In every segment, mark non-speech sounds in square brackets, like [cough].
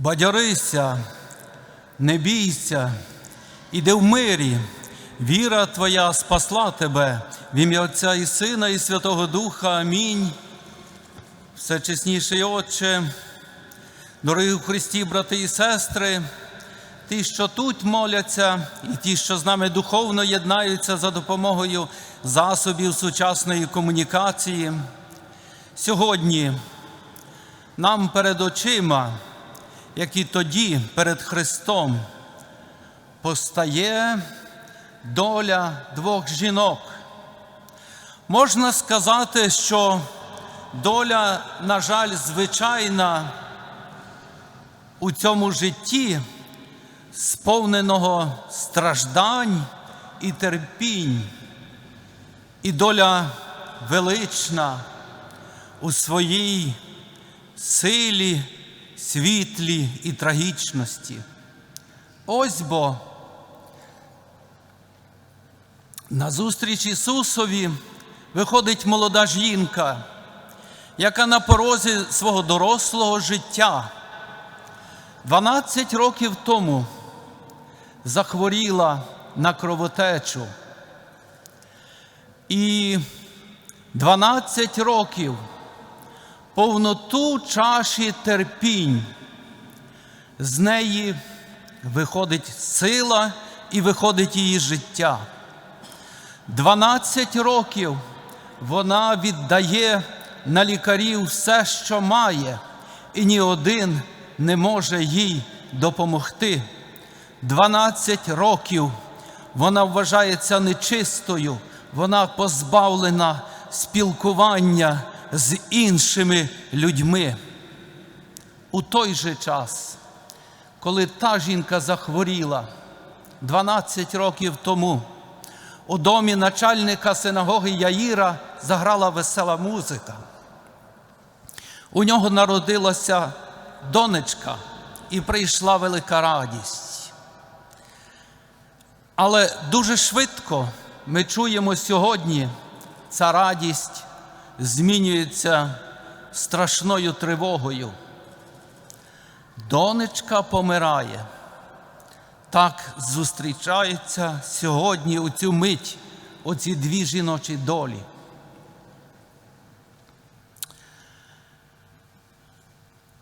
Бадьорися, не бійся, іди в мирі, віра Твоя спасла тебе, в ім'я Отця і Сина, і Святого Духа. Амінь. Всечесніший Отче, дорогі у Христі, брати і сестри, ті, що тут моляться, і ті, що з нами духовно єднаються за допомогою засобів сучасної комунікації. Сьогодні нам перед очима, як і тоді перед Христом, постає доля двох жінок. Можна сказати, що доля, на жаль, звичайна у цьому житті, сповненого страждань і терпінь, і доля велична у своїй силі, світлі і трагічності. Ось бо на зустріч Ісусові виходить молода жінка, яка на порозі свого дорослого життя 12 років тому захворіла на кровотечу. І 12 років повноту чаші терпінь. З неї виходить сила і виходить її життя. 12 років вона віддає на лікарів все, що має, і ні один не може їй допомогти. 12 років вона вважається нечистою, вона позбавлена спілкування з іншими людьми. У той же час, коли та жінка захворіла 12 років тому, у домі начальника синагоги Яїра заграла весела музика. У нього народилася донечка і прийшла велика радість. Але дуже швидко ми чуємо сьогодні, ця радість змінюється страшною тривогою. Донечка помирає. Так зустрічаються сьогодні у цю мить оці дві жіночі долі.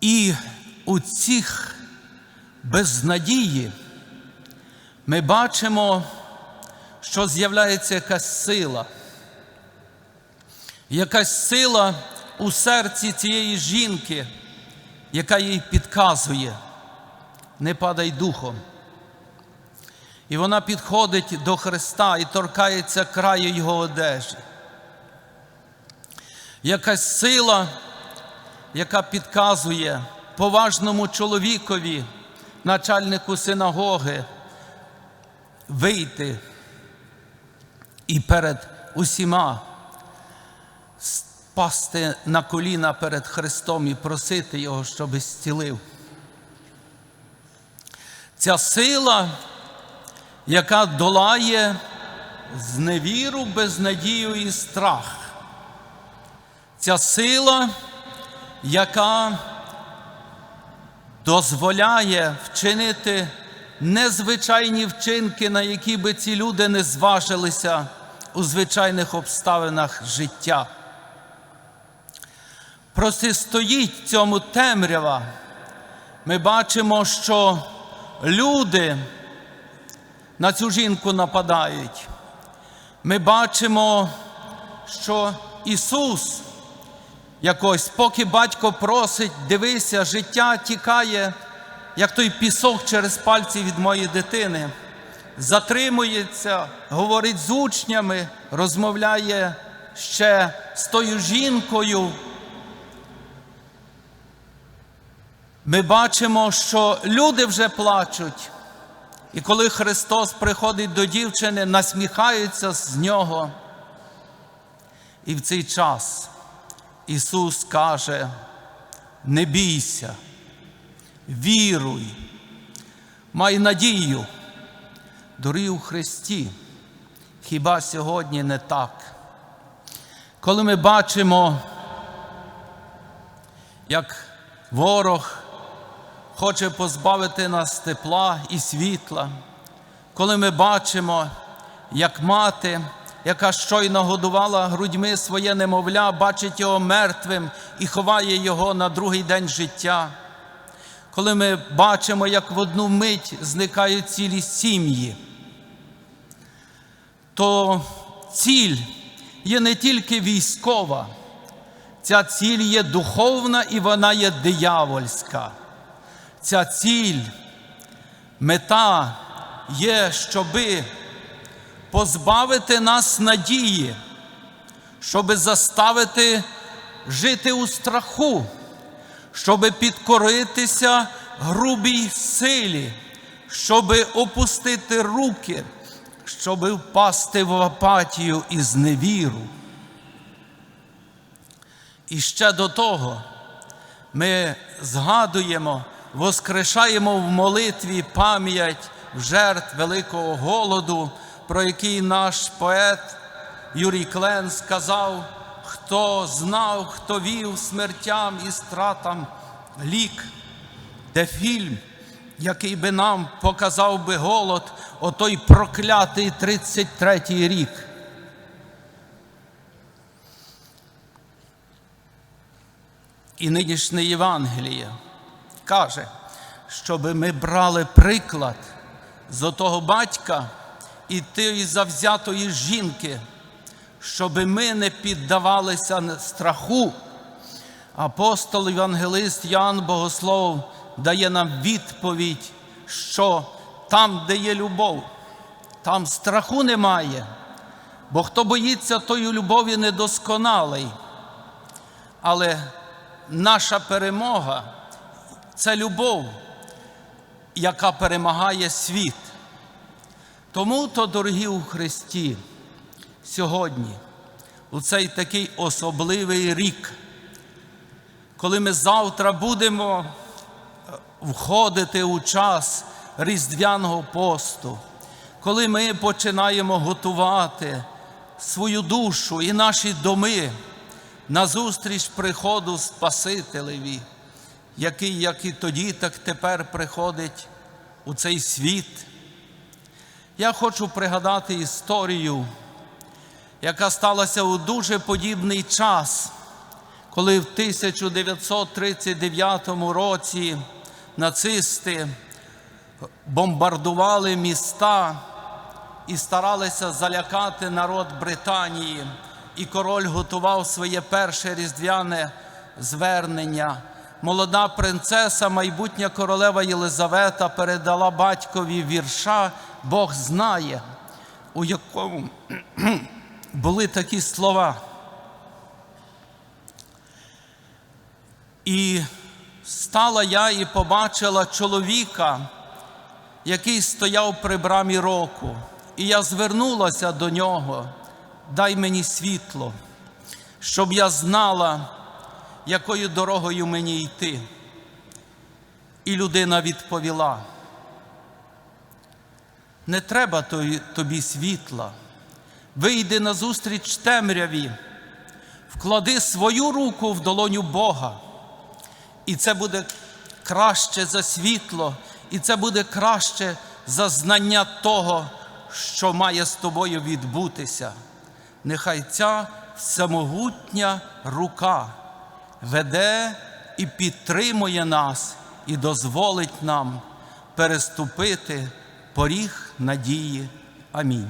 І у цих безнадії ми бачимо, що з'являється якась сила. Якась сила у серці цієї жінки, яка їй підказує, не падай духом. І вона підходить до Христа і торкається краю Його одежі. Якась сила, яка підказує поважному чоловікові, начальнику синагоги, вийти і перед усіма спасти на коліна перед Христом і просити Його, щоб зцілив. Ця сила, яка долає зневіру, безнадію і страх. Ця сила, яка дозволяє вчинити незвичайні вчинки, на які би ці люди не зважилися у звичайних обставинах життя. Протистоїть цьому темрява. Ми бачимо, що люди на цю жінку нападають. Ми бачимо, що Ісус якось, поки батько просить, дивися, життя тікає, як той пісок через пальці від моєї дитини, затримується, говорить з учнями, розмовляє ще з тою жінкою. Ми бачимо, що люди вже плачуть. І коли Христос приходить до дівчини, насміхаються з нього. І в цей час Ісус каже: не бійся, віруй, май надію, дори у Христі. Хіба сьогодні не так? Коли ми бачимо, як ворог хоче позбавити нас тепла і світла, коли ми бачимо, як мати, яка щойно годувала грудьми своє немовля, бачить його мертвим і ховає його на другий день життя. Коли ми бачимо, як в одну мить зникають цілі сім'ї, то ціль є не тільки військова, ця ціль є духовна і вона є диявольська. Ця ціль, мета є, щоби позбавити нас надії, щоби заставити жити у страху, щоби підкоритися грубій силі, щоби опустити руки, щоби впасти в апатію і зневіру. І ще до того ми згадуємо, воскрешаємо в молитві пам'ять жертв великого голоду, про який наш поет Юрій Клен сказав, хто знав, хто вів смертям і стратам лік, де фільм, який би нам показав би голод, отой проклятий 33-й рік. І нинішнє Євангеліє каже, щоб ми брали приклад з отого батька і тієї завзятої жінки, щоб ми не піддавалися страху. Апостол Євангелист Ян Богослов дає нам відповідь, що там, де є любов, там страху немає, бо хто боїться тої любові недосконалий. Але наша перемога це любов, яка перемагає світ. Тому то, дорогі у Христі, сьогодні, у цей такий особливий рік, коли ми завтра будемо входити у час Різдвяного посту, коли ми починаємо готувати свою душу і наші доми назустріч приходу Спасителеві, який, як і тоді, так тепер приходить у цей світ. Я хочу пригадати історію, яка сталася у дуже подібний час, коли в 1939 році нацисти бомбардували міста і старалися залякати народ Британії, і король готував своє перше різдвяне звернення. Молода принцеса, майбутня королева Єлизавета передала батькові вірша Бог знає, у якому [clears throat] були такі слова. І стала я і побачила чоловіка, який стояв при брамі року, і я звернулася до нього, дай мені світло, щоб я знала, якою дорогою мені йти. І людина відповіла: не треба тобі світла, вийди назустріч темряві, вклади свою руку в долоню Бога. І це буде краще за світло, і це буде краще за знання того, що має з тобою відбутися. Нехай ця всемогутня рука веде і підтримує нас, і дозволить нам переступити поріг надії. Амінь.